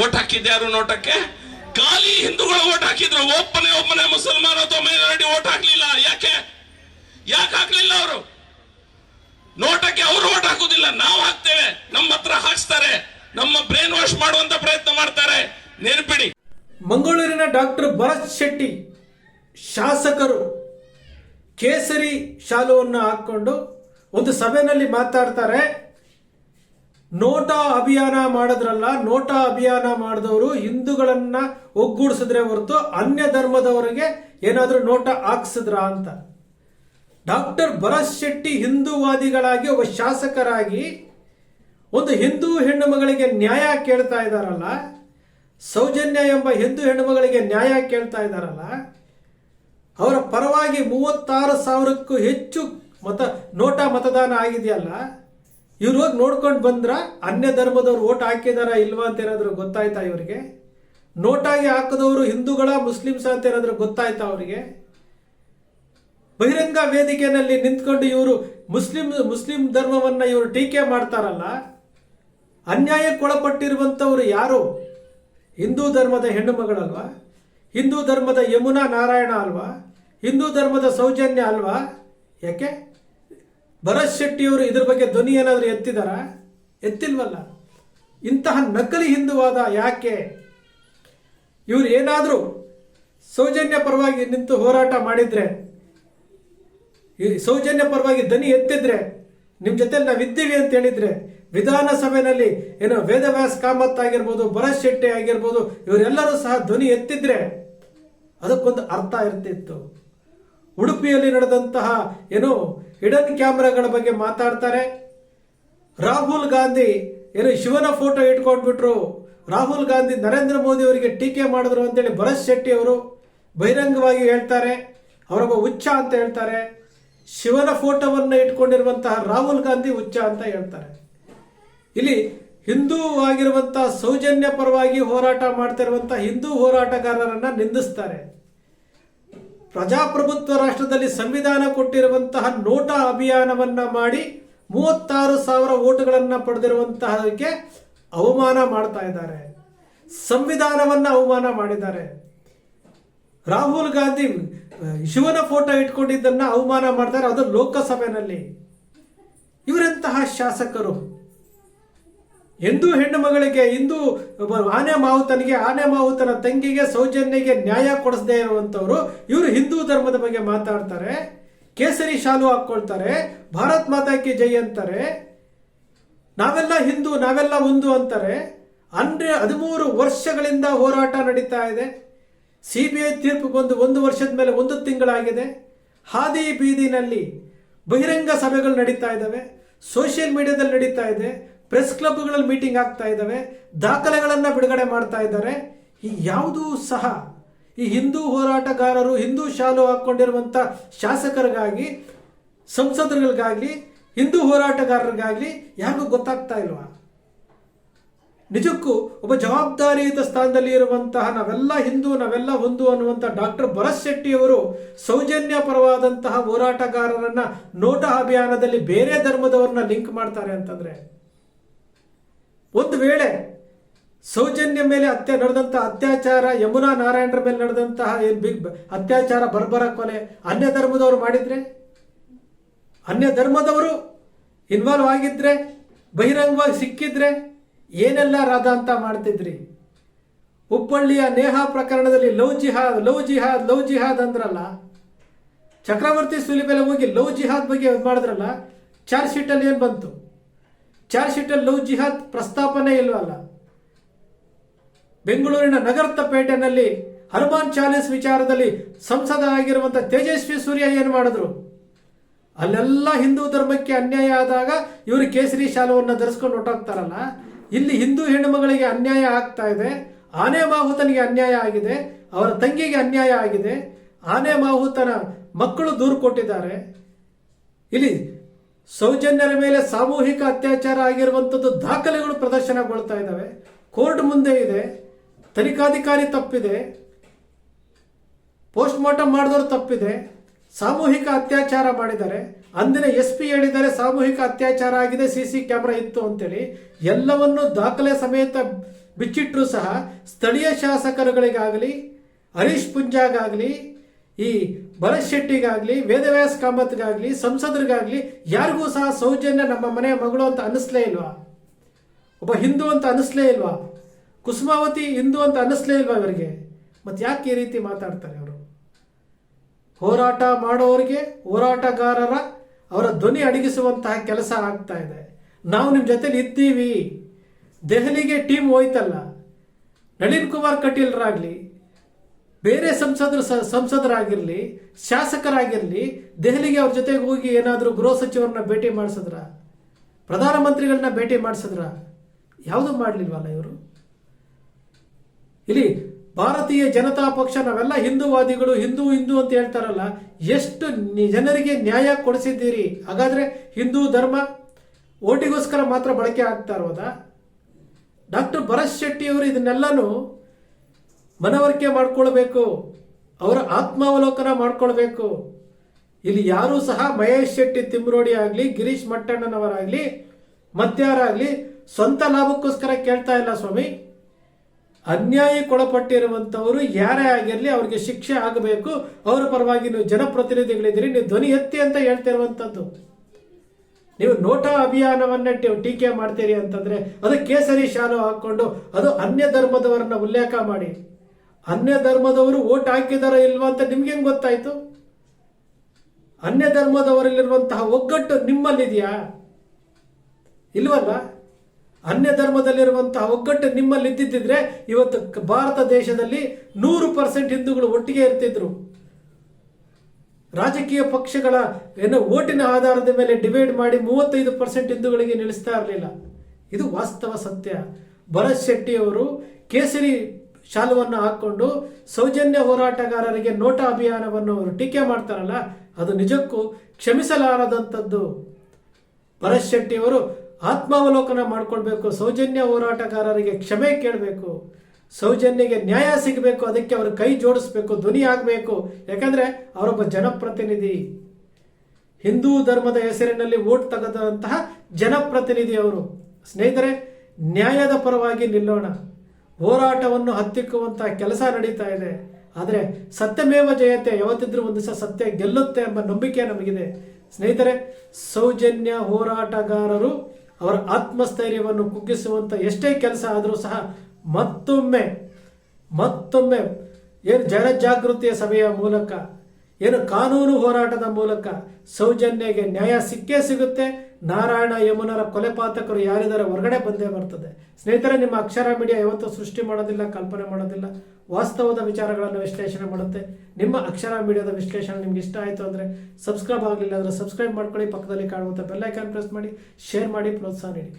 Vote ಹಾಕಿದ್ದೆ ಯಾರು ನೋಟಕ್ಕೆ? ಖಾಲಿ ಹಿಂದೂಗಳು ಓಟ್ ಹಾಕಿದ್ರು. ಒಬ್ಬನೇ ಒಬ್ಬನೇ ಮುಸಲ್ಮಾನ ಅಥವಾ ಮೈನಾರಿಟಿ ಓಟ್ ಹಾಕ್ಲಿಲ್ಲ. ಯಾಕೆ? ಯಾಕೆ ಹಾಕ್ಲಿಲ್ಲ ಅವರು? ನೋಟಕ್ಕೆ ಅವರು ಓಟ್ ಹಾಕುದಿಲ್ಲ. ನಾವು ಹಾಕ್ತೇವೆ. ನಮ್ಮ ಹತ್ರ ಹಾಕ್ಸ್ತಾರೆ. ನಮ್ಮ ಬ್ರೈನ್ ವಾಶ್ ಮಾಡುವಂತ ಪ್ರಯತ್ನ ಮಾಡ್ತಾರೆ. ನೆನಪಿಡಿ. ಮಂಗಳೂರಿನ ಡಾಕ್ಟರ್ ಭರತ್ ಶೆಟ್ಟಿ ಶಾಸಕರು ಕೇಸರಿ ಶಾಲುವನ್ನು ಹಾಕೊಂಡು ಒಂದು ಸಭೆಯಲ್ಲಿ ಮಾತಾಡ್ತಾರೆ. ನೋಟಾ ಅಭಿಯಾನ ಮಾಡಿದ್ರಲ್ಲ, ನೋಟಾ ಅಭಿಯಾನ ಮಾಡಿದವರು ಹಿಂದೂಗಳನ್ನ ಒಗ್ಗೂಡಿಸಿದ್ರೆ ಹೊರತು ಅನ್ಯ ಧರ್ಮದವರಿಗೆ ಏನಾದರೂ ನೋಟ ಹಾಕ್ಸಿದ್ರ ಅಂತ. ಡಾಕ್ಟರ್ ಭರತ್ ಶೆಟ್ಟಿ ಹಿಂದೂವಾದಿಗಳಾಗಿ ಒಬ್ಬ ಶಾಸಕರಾಗಿ ಒಂದು ಹಿಂದೂ ಹೆಣ್ಣು ಮಗಳಿಗೆ ನ್ಯಾಯ ಕೇಳ್ತಾ ಇದ್ದಾರಲ್ಲ, ಸೌಜನ್ಯ ಎಂಬ ಹಿಂದೂ ಹೆಣ್ಣು ಮಗಳಿಗೆ ನ್ಯಾಯ ಕೇಳ್ತಾ ಇದ್ದಾರಲ್ಲ, ಅವರ ಪರವಾಗಿ ಮೂವತ್ತಾರು ಸಾವಿರಕ್ಕೂ ಹೆಚ್ಚು ಮತ, ನೋಟಾ ಮತದಾನ ಆಗಿದೆಯಲ್ಲ ಇವ್ರು ಹೋಗಿ ನೋಡ್ಕೊಂಡು ಬಂದ್ರ ಅನ್ಯ ಧರ್ಮದವ್ರು ಓಟ್ ಹಾಕಿದಾರ ಇಲ್ವಾ ಅಂತ ಏನಾದ್ರು ಗೊತ್ತಾಯ್ತಾ ಇವರಿಗೆ? ನೋಟಾಗಿ ಹಾಕಿದವರು ಹಿಂದೂಗಳ, ಮುಸ್ಲಿಮ್ಸ್ ಅಂತ ಏನಾದ್ರು ಗೊತ್ತಾಯ್ತಾ ಅವರಿಗೆ? ಬಹಿರಂಗ ವೇದಿಕೆಯಲ್ಲಿ ನಿಂತ್ಕೊಂಡು ಇವರು ಮುಸ್ಲಿಂ ಮುಸ್ಲಿಂ ಧರ್ಮವನ್ನ ಇವರು ಟೀಕೆ ಮಾಡ್ತಾರಲ್ಲ ಅನ್ಯಾಯಕ್ಕೊಳಪಟ್ಟಿರುವಂಥವ್ರು ಯಾರು? ಹಿಂದೂ ಧರ್ಮದ ಹೆಣ್ಣು ಮಗಳಲ್ವಾ? ಹಿಂದೂ ಧರ್ಮದ ಯಮುನಾ ನಾರಾಯಣ ಅಲ್ವಾ? ಹಿಂದೂ ಧರ್ಮದ ಸೌಜನ್ಯ ಅಲ್ವಾ? ಯಾಕೆ? ಭರತ್ ಶೆಟ್ಟಿಯವರು ಇದ್ರ ಬಗ್ಗೆ ಧ್ವನಿ ಏನಾದರೂ ಎತ್ತಿದಾರ? ಎತ್ತಿಲ್ವಲ್ಲ. ಇಂತಹ ನಕಲಿ ಹಿಂದುವಾದ ಯಾಕೆ? ಇವ್ರು ಏನಾದರೂ ಸೌಜನ್ಯ ಪರವಾಗಿ ನಿಂತು ಹೋರಾಟ ಮಾಡಿದ್ರೆ ಸೌಜನ್ಯ ಪರವಾಗಿ ಧ್ವನಿ ಎತ್ತಿದ್ರೆ ನಿಮ್ಮ ಜೊತೆ ನಾವಿದ್ದೀವಿ ಅಂತ ಹೇಳಿದ್ರೆ ವಿಧಾನಸಭೆಯಲ್ಲಿ ಏನೋ ವೇದವ್ಯಾಸ್ ಕಾಮತ್ ಆಗಿರ್ಬೋದು, ಭರತ್ ಶೆಟ್ಟಿ ಆಗಿರ್ಬೋದು, ಇವರೆಲ್ಲರೂ ಸಹ ಧ್ವನಿ ಎತ್ತಿದ್ರೆ ಅದಕ್ಕೊಂದು ಅರ್ಥ ಇರ್ತಿತ್ತು. ಉಡುಪಿಯಲ್ಲಿ ನಡೆದಂತಹ ಏನು ಹಿಡನ್ ಕ್ಯಾಮ್ರಾಗಳ ಬಗ್ಗೆ ಮಾತಾಡ್ತಾರೆ. ರಾಹುಲ್ ಗಾಂಧಿ ಏನು ಶಿವನ ಫೋಟೋ ಇಟ್ಕೊಂಡ್ಬಿಟ್ರು. ರಾಹುಲ್ ಗಾಂಧಿ ನರೇಂದ್ರ ಮೋದಿ ಅವರಿಗೆ ಟೀಕೆ ಮಾಡಿದ್ರು ಅಂತೇಳಿ ಭರತ್ ಶೆಟ್ಟಿ ಅವರು ಬಹಿರಂಗವಾಗಿ ಹೇಳ್ತಾರೆ. ಅವರೊಬ್ಬ ಹುಚ್ಚ ಅಂತ ಹೇಳ್ತಾರೆ. ಶಿವನ ಫೋಟೋವನ್ನು ಇಟ್ಕೊಂಡಿರುವಂತಹ ರಾಹುಲ್ ಗಾಂಧಿ ಹುಚ್ಚ ಅಂತ ಹೇಳ್ತಾರೆ. ಇಲ್ಲಿ ಹಿಂದೂ ಆಗಿರುವಂತಹ ಸೌಜನ್ಯ ಪರವಾಗಿ ಹೋರಾಟ ಮಾಡ್ತಿರುವಂತಹ ಹಿಂದೂ ಹೋರಾಟಗಾರರನ್ನ ನಿಂದಿಸ್ತಾರೆ. ಪ್ರಜಾಪ್ರಭುತ್ವ ರಾಷ್ಟ್ರದಲ್ಲಿ ಸಂವಿಧಾನ ಕೊಟ್ಟಿರುವಂತಹ ನೋಟಾ ಅಭಿಯಾನವನ್ನ ಮಾಡಿ ಮೂವತ್ತಾರು ಸಾವಿರ ಓಟುಗಳನ್ನ ಪಡೆದಿರುವಂತಹದಕ್ಕೆ ಅವಮಾನ ಮಾಡ್ತಾ ಇದ್ದಾರೆ. ಸಂವಿಧಾನವನ್ನ ಅವಮಾನ ಮಾಡಿದ್ದಾರೆ. ರಾಹುಲ್ ಗಾಂಧಿ ಶಿವನ ಫೋಟೋ ಇಟ್ಕೊಂಡಿದ್ದನ್ನ ಅವಮಾನ ಮಾಡ್ತಾರೆ ಅದು ಲೋಕಸಭೆಯಲ್ಲಿ ಇವರೆಂತಹ ಶಾಸಕರು ಹಿಂದೂ ಹೆಣ್ಣು ಮಗಳಿಗೆ ಹಿಂದೂ ಆನೆ ಮಾವುತನಿಗೆ, ಆನೆ ಮಾವುತನ ತಂಗಿಗೆ ಸೌಜನ್ಯಗೆ ನ್ಯಾಯ ಕೊಡಿಸದೇ ಇರುವಂತವರು ಇವರು ಹಿಂದೂ ಧರ್ಮದ ಬಗ್ಗೆ ಮಾತಾಡ್ತಾರೆ, ಕೇಸರಿ ಶಾಲು ಹಾಕ್ಕೊಳ್ತಾರೆ, ಭಾರತ್ ಮಾತಾಕಿ ಜೈ ಅಂತಾರೆ, ನಾವೆಲ್ಲ ಹಿಂದೂ, ನಾವೆಲ್ಲ ಒಂದು ಅಂತಾರೆ. ಅಂದ್ರೆ ಹದಿಮೂರು ವರ್ಷಗಳಿಂದ ಹೋರಾಟ ನಡೀತಾ ಇದೆ. ಸಿಬಿಐ ತೀರ್ಪು ಬಂದು ಒಂದು ವರ್ಷದ ಮೇಲೆ ಒಂದು ತಿಂಗಳಾಗಿದೆ. ಹಾದಿ ಬೀದಿನಲ್ಲಿ ಬಹಿರಂಗ ಸಭೆಗಳು ನಡೀತಾ ಇದ್ದಾವೆ. ಸೋಷಿಯಲ್ ಮೀಡಿಯಾದಲ್ಲಿ ನಡೀತಾ ಇದೆ. ಪ್ರೆಸ್ ಕ್ಲಬ್ಗಳಲ್ಲಿ ಮೀಟಿಂಗ್ ಆಗ್ತಾ ಇದ್ದಾವೆ. ದಾಖಲೆಗಳನ್ನು ಬಿಡುಗಡೆ ಮಾಡ್ತಾ ಇದ್ದಾರೆ. ಈ ಯಾವುದೂ ಸಹ ಈ ಹಿಂದೂ ಹೋರಾಟಗಾರರು, ಹಿಂದೂ ಶಾಲು ಹಾಕ್ಕೊಂಡಿರುವಂಥ ಶಾಸಕರಿಗಾಗಿ, ಸಂಸದರುಗಳಿಗಾಗಲಿ, ಹಿಂದೂ ಹೋರಾಟಗಾರರಿಗಾಗಲಿ ಯಾರಿಗೂ ಗೊತ್ತಾಗ್ತಾ ಇಲ್ವಾ? ನಿಜಕ್ಕೂ ಒಬ್ಬ ಜವಾಬ್ದಾರಿಯುತ ಸ್ಥಾನದಲ್ಲಿ ಇರುವಂತಹ ನಾವೆಲ್ಲ ಹಿಂದೂ, ನಾವೆಲ್ಲ ಒಂದು ಅನ್ನುವಂಥ ಡಾಕ್ಟರ್ ಭರತ್ ಶೆಟ್ಟಿ ಅವರು ಸೌಜನ್ಯ ಪರವಾದಂತಹ ಹೋರಾಟಗಾರರನ್ನ ನೋಟ ಅಭಿಯಾನದಲ್ಲಿ ಬೇರೆ ಧರ್ಮದವ್ರನ್ನ ಲಿಂಕ್ ಮಾಡ್ತಾರೆ ಅಂತಂದ್ರೆ ಒಂದು ವೇಳೆ ಸೌಜನ್ಯ ಮೇಲೆ ಅತ್ಯ ನಡೆದಂತಹ ಅತ್ಯಾಚಾರ, ಯಮುನಾ ನಾರಾಯಣರ ಮೇಲೆ ನಡೆದಂತಹ ಏನು ಬಿಗ್ ಅತ್ಯಾಚಾರ, ಬರ್ಬರ ಕೊಲೆ, ಅನ್ಯ ಧರ್ಮದವರು ಮಾಡಿದ್ರೆ? ಅನ್ಯ ಧರ್ಮದವರು ಇನ್ವಾಲ್ವ್ ಆಗಿದ್ರೆ, ಬಹಿರಂಗವಾಗಿ ಸಿಕ್ಕಿದ್ರೆ ಏನೆಲ್ಲ ರಾಧಾಂತ ಮಾಡ್ತಿದ್ರಿ? ಹುಬ್ಬಳ್ಳಿಯ ನೇಹ ಪ್ರಕರಣದಲ್ಲಿ love jihad love jihad love jihad ಅಂದ್ರಲ್ಲ? ಚಕ್ರವರ್ತಿ ಸುಲಿಬೆಲೆ ಹೋಗಿ ಲವ್ ಜಿಹಾದ್ ಬಗ್ಗೆ ಮಾಡಿದ್ರಲ್ಲ? ಚಾರ್ಜ್ ಶೀಟಲ್ಲಿ ಏನು ಬಂತು? ಚಾರ್ಜ್ ಶೀಟಲ್ಲಿ ಲವ್ ಜಿಹಾದ್ ಪ್ರಸ್ತಾಪನೆ ಇಲ್ವಲ್ಲ? ಬೆಂಗಳೂರಿನ ನಗರತಪೇಟೆನಲ್ಲಿ ಹನುಮಾನ್ ಚಾಲೀಸ್ ವಿಚಾರದಲ್ಲಿ ಸಂಸದ ಆಗಿರುವಂತ ತೇಜಸ್ವಿ ಸೂರ್ಯ ಏನು ಮಾಡಿದ್ರು? ಅಲ್ಲೆಲ್ಲ ಹಿಂದೂ ಧರ್ಮಕ್ಕೆ ಅನ್ಯಾಯ ಆದಾಗ ಇವರು ಕೇಸರಿ ಶಾಲವನ್ನು ಧರಿಸ್ಕೊಂಡು ಹೊಟ್ಟೋಗ್ತಾರಲ್ಲ ಇಲ್ಲಿ ಹಿಂದೂ ಹೆಣ್ಣುಮಗಳಿಗೆ ಅನ್ಯಾಯ ಆಗ್ತಾ ಇದೆ. ಆನೆ ಮಾಹುತನಿಗೆ ಅನ್ಯಾಯ ಆಗಿದೆ. ಅವರ ತಂಗಿಗೆ ಅನ್ಯಾಯ ಆಗಿದೆ. ಆನೆ ಮಾಹುತನ ಮಕ್ಕಳು ದೂರು ಕೊಟ್ಟಿದ್ದಾರೆ. ಇಲ್ಲಿ ಸೌಜನ್ಯರ ಮೇಲೆ ಸಾಮೂಹಿಕ ಅತ್ಯಾಚಾರ ಆಗಿರುವಂಥದ್ದು ದಾಖಲೆಗಳು ಪ್ರದರ್ಶನಗೊಳ್ತಾ ಇದ್ದಾವೆ. ಕೋರ್ಟ್ ಮುಂದೆ ಇದೆ. ತನಿಖಾಧಿಕಾರಿ ತಪ್ಪಿದೆ. ಪೋಸ್ಟ್ ಮಾರ್ಟಮ್ ಮಾಡಿದವರು ತಪ್ಪಿದೆ. ಸಾಮೂಹಿಕ ಅತ್ಯಾಚಾರ ಮಾಡಿದ್ದಾರೆ. ಅಂದಿನ ಎಸ್ ಪಿ ಹೇಳಿದ್ದಾರೆ, ಸಾಮೂಹಿಕ ಅತ್ಯಾಚಾರ ಆಗಿದೆ ಸಿ ಸಿ ಕ್ಯಾಮ್ರಾ ಇತ್ತು ಅಂತೇಳಿ. ಎಲ್ಲವನ್ನು ದಾಖಲೆ ಸಮೇತ ಬಿಚ್ಚಿಟ್ಟರೂ ಸಹ ಸ್ಥಳೀಯ ಶಾಸಕರುಗಳಿಗಾಗಲಿ, ಹರೀಶ್ ಪುಂಜಾಗಾಗಲಿ, ಈ ಭರತ್ ಶೆಟ್ಟಿಗಾಗಲಿ ವೇದವ್ಯಾಸ್ ಕಾಮತ್ಗಾಗಲಿ ಸಂಸದರಿಗಾಗಲಿ, ಯಾರಿಗೂ ಸಹ ಸೌಜನ್ಯ ನಮ್ಮ ಮನೆಯ ಮಗಳು ಅಂತ ಅನ್ನಿಸ್ಲೇ ಇಲ್ವಾ? ಒಬ್ಬ ಹಿಂದೂ ಅಂತ ಅನ್ನಿಸ್ಲೇ ಇಲ್ವಾ? ಕುಸುಮಾವತಿ ಹಿಂದೂ ಅಂತ ಅನ್ನಿಸ್ಲೇ ಇಲ್ವಾ ಇವರಿಗೆ? ಮತ್ತೆ ಯಾಕೆ ಈ ರೀತಿ ಮಾತಾಡ್ತಾರೆ ಅವರು ಹೋರಾಟ ಮಾಡೋರಿಗೆ ಹೋರಾಟಗಾರರ ಅವರ ಧ್ವನಿ ಅಡಗಿಸುವಂತಹ ಕೆಲಸ ಆಗ್ತಾ ಇದೆ. ನಾವು ನಿಮ್ಮ ಜೊತೆಲಿ ಇದ್ದೀವಿ. ದೆಹಲಿಗೆ ಟೀಮ್ ಹೋಯ್ತಲ್ಲ. ನಳಿನ್ ಕುಮಾರ್ ಕಟೀಲ್ರಾಗಲಿ ಬೇರೆ ಸಂಸದರು ಸಂಸದರಾಗಿರಲಿ, ಶಾಸಕರಾಗಿರಲಿ, ದೆಹಲಿಗೆ ಅವ್ರ ಜೊತೆಗೆ ಹೋಗಿ ಏನಾದರೂ ಗೃಹ ಸಚಿವರನ್ನ ಭೇಟಿ ಮಾಡಿಸಿದ್ರ? ಪ್ರಧಾನಮಂತ್ರಿಗಳನ್ನ ಭೇಟಿ ಮಾಡಿಸಿದ್ರ? ಯಾವುದು ಮಾಡಲಿಲ್ವಲ್ಲ ಇವರು? ಇಲ್ಲಿ ಭಾರತೀಯ ಜನತಾ ಪಕ್ಷ ನಾವೆಲ್ಲ ಹಿಂದೂವಾದಿಗಳು, ಹಿಂದೂ ಹಿಂದೂ ಅಂತ ಹೇಳ್ತಾರಲ್ಲ, ಎಷ್ಟು ಜನರಿಗೆ ನ್ಯಾಯ ಕೊಡಿಸಿದ್ದೀರಿ? ಹಾಗಾದ್ರೆ ಹಿಂದೂ ಧರ್ಮ ಓಟಿಗೋಸ್ಕರ ಮಾತ್ರ ಬಳಕೆ ಆಗ್ತಾ ಇರೋದಾ? ಡಾಕ್ಟರ್ ಭರತ್ ಶೆಟ್ಟಿ ಅವರು ಇದನ್ನೆಲ್ಲನೂ ಮನವರಿಕೆ ಮಾಡ್ಕೊಳ್ಬೇಕು. ಅವರ ಆತ್ಮಾವಲೋಕನ ಮಾಡ್ಕೊಳ್ಬೇಕು. ಇಲ್ಲಿ ಯಾರೂ ಸಹ ಮಹೇಶ್ ಶೆಟ್ಟಿ ತಿಮ್ರೋಡಿ ಆಗಲಿ, ಗಿರೀಶ್ ಮಟ್ಟಣ್ಣನವರಾಗಲಿ ಮತ್ತಾರಾಗಲಿ ಸ್ವಂತ ಲಾಭಕ್ಕೋಸ್ಕರ ಕೇಳ್ತಾ ಇಲ್ಲ ಸ್ವಾಮಿ. ಅನ್ಯಾಯಕ್ಕೊಳಪಟ್ಟಿರುವಂಥವರು ಯಾರೇ ಆಗಿರಲಿ ಅವ್ರಿಗೆ ಶಿಕ್ಷೆ ಆಗಬೇಕು. ಅವರ ಪರವಾಗಿ ನೀವು ಜನಪ್ರತಿನಿಧಿಗಳಿದ್ದೀರಿ, ನೀವು ಧ್ವನಿ ಎತ್ತಿ ಅಂತ ಹೇಳ್ತಿರುವಂಥದ್ದು. ನೀವು ನೋಟಾ ಅಭಿಯಾನವನ್ನ ಟೀಕೆ ಮಾಡ್ತೀರಿ ಅಂತಂದ್ರೆ ಅದು ಕೇಸರಿ ಶಾಲು ಹಾಕೊಂಡು ಅದು ಅನ್ಯ ಧರ್ಮದವರನ್ನ ಉಲ್ಲೇಖ ಮಾಡಿ. ಅನ್ಯ ಧರ್ಮದವರು ಓಟ್ ಹಾಕಿದಾರ ಇಲ್ವಾ ಅಂತ ನಿಮ್ಗೆ ಹೆಂಗ್ ಗೊತ್ತಾಯ್ತು? ಅನ್ಯ ಧರ್ಮದವರಲ್ಲಿರುವಂತಹ ಒಗ್ಗಟ್ಟು ನಿಮ್ಮಲ್ಲಿದೆಯಾ? ಇಲ್ವಲ್ಲ? ಅನ್ಯ ಧರ್ಮದಲ್ಲಿರುವಂತಹ ಒಗ್ಗಟ್ಟು ನಿಮ್ಮಲ್ಲಿ ಇದ್ದಿದ್ರೆ ಇವತ್ತು ಭಾರತ ದೇಶದಲ್ಲಿ ನೂರು ಪರ್ಸೆಂಟ್ ಹಿಂದೂಗಳು ಒಟ್ಟಿಗೆ ಇರ್ತಿದ್ರು. ರಾಜಕೀಯ ಪಕ್ಷಗಳ, ಏನು, ಓಟಿನ ಆಧಾರದ ಮೇಲೆ ಡಿವೈಡ್ ಮಾಡಿ ಮೂವತ್ತೈದು ಪರ್ಸೆಂಟ್ ಹಿಂದೂಗಳಿಗೆ ನಿಲ್ಲಿಸ್ತಾ ಇರಲಿಲ್ಲ. ಇದು ವಾಸ್ತವ ಸತ್ಯ. ಭರತ್ ಶೆಟ್ಟಿ ಅವರು ಕೇಸರಿ ಶಾಲುವನ್ನು ಹಾಕ್ಕೊಂಡು ಸೌಜನ್ಯ ಹೋರಾಟಗಾರರಿಗೆ ನೋಟ ಅಭಿಯಾನವನ್ನು ಅವರು ಟೀಕೆ ಮಾಡ್ತಾರಲ್ಲ, ಅದು ನಿಜಕ್ಕೂ ಕ್ಷಮಿಸಲಾರದಂಥದ್ದು. ಭರತ್ ಶೆಟ್ಟಿ ಅವರು ಆತ್ಮಾವಲೋಕನ ಮಾಡ್ಕೊಳ್ಬೇಕು, ಸೌಜನ್ಯ ಹೋರಾಟಗಾರರಿಗೆ ಕ್ಷಮೆ ಕೇಳಬೇಕು, ಸೌಜನ್ಯಗೆ ನ್ಯಾಯ ಸಿಗಬೇಕು, ಅದಕ್ಕೆ ಅವರು ಕೈ ಜೋಡಿಸ್ಬೇಕು, ಧ್ವನಿ ಆಗಬೇಕು, ಯಾಕಂದ್ರೆ ಅವರೊಬ್ಬ ಜನಪ್ರತಿನಿಧಿ. ಹಿಂದೂ ಧರ್ಮದ ಹೆಸರಿನಲ್ಲಿ ಓಟ್ ತೆಗೆದಂತಹ ಜನಪ್ರತಿನಿಧಿ ಅವರು. ಸ್ನೇಹಿತರೆ, ನ್ಯಾಯದ ಪರವಾಗಿ ನಿಲ್ಲೋಣ. ಹೋರಾಟವನ್ನು ಹತ್ತಿಕ್ಕುವಂಥ ಕೆಲಸ ನಡೀತಾ ಇದೆ. ಆದರೆ ಸತ್ಯಮೇವ ಜಯತೆ ಯಾವತ್ತಿದ್ರೂ ಒಂದು ದಿವಸ ಸತ್ಯ ಗೆಲ್ಲುತ್ತೆ ಎಂಬ ನಂಬಿಕೆ ನಮಗಿದೆ. ಸ್ನೇಹಿತರೆ, ಸೌಜನ್ಯ ಹೋರಾಟಗಾರರು ಅವರ ಆತ್ಮಸ್ಥೈರ್ಯವನ್ನು ಕುಗ್ಗಿಸುವಂತ ಎಷ್ಟೇ ಕೆಲಸ ಆದರೂ ಸಹ ಮತ್ತೊಮ್ಮೆ ಮತ್ತೊಮ್ಮೆ ಏನು ಜನಜಾಗೃತಿಯ ಸಭೆಯ ಮೂಲಕ, ಏನು ಕಾನೂನು ಹೋರಾಟದ ಮೂಲಕ ಸೌಜನ್ಯಗೆ ನ್ಯಾಯ ಸಿಕ್ಕೇ ಸಿಗುತ್ತೆ. ನಾರಾಯಣ ಯಮುನರ ಕೊಲೆಪಾತಕರು ಯಾರಿದ್ದಾರೆ ಹೊರಗಡೆ ಬಂದೇ ಬರ್ತದೆ. ಸ್ನೇಹಿತರೆ, ನಿಮ್ಮ ಅಕ್ಷರ ಮೀಡಿಯಾ ಯಾವತ್ತೂ ಸೃಷ್ಟಿ ಮಾಡೋದಿಲ್ಲ, ಕಲ್ಪನೆ ಮಾಡೋದಿಲ್ಲ. ವಾಸ್ತವದ ವಿಚಾರಗಳನ್ನು ವಿಶ್ಲೇಷಣೆ ಮಾಡುತ್ತೆ. ನಿಮ್ಮ ಅಕ್ಷರ ಮೀಡಿಯಾದ ವಿಶ್ಲೇಷಣೆ ನಿಮ್ಗೆ ಇಷ್ಟ ಆಯಿತು ಅಂದರೆ ಸಬ್ಸ್ಕ್ರೈಬ್ ಆಗಲಿಲ್ಲ ಅಂದರೆ ಸಬ್ಸ್ಕ್ರೈಬ್ ಮಾಡ್ಕೊಳ್ಳಿ. ಪಕ್ಕದಲ್ಲಿ ಕಾಣುವಂಥ ಬೆಲ್ಲೈಕಾನ್ ಪ್ರೆಸ್ ಮಾಡಿ, ಶೇರ್ ಮಾಡಿ, ಪ್ರೋತ್ಸಾಹ ನೀಡಿ.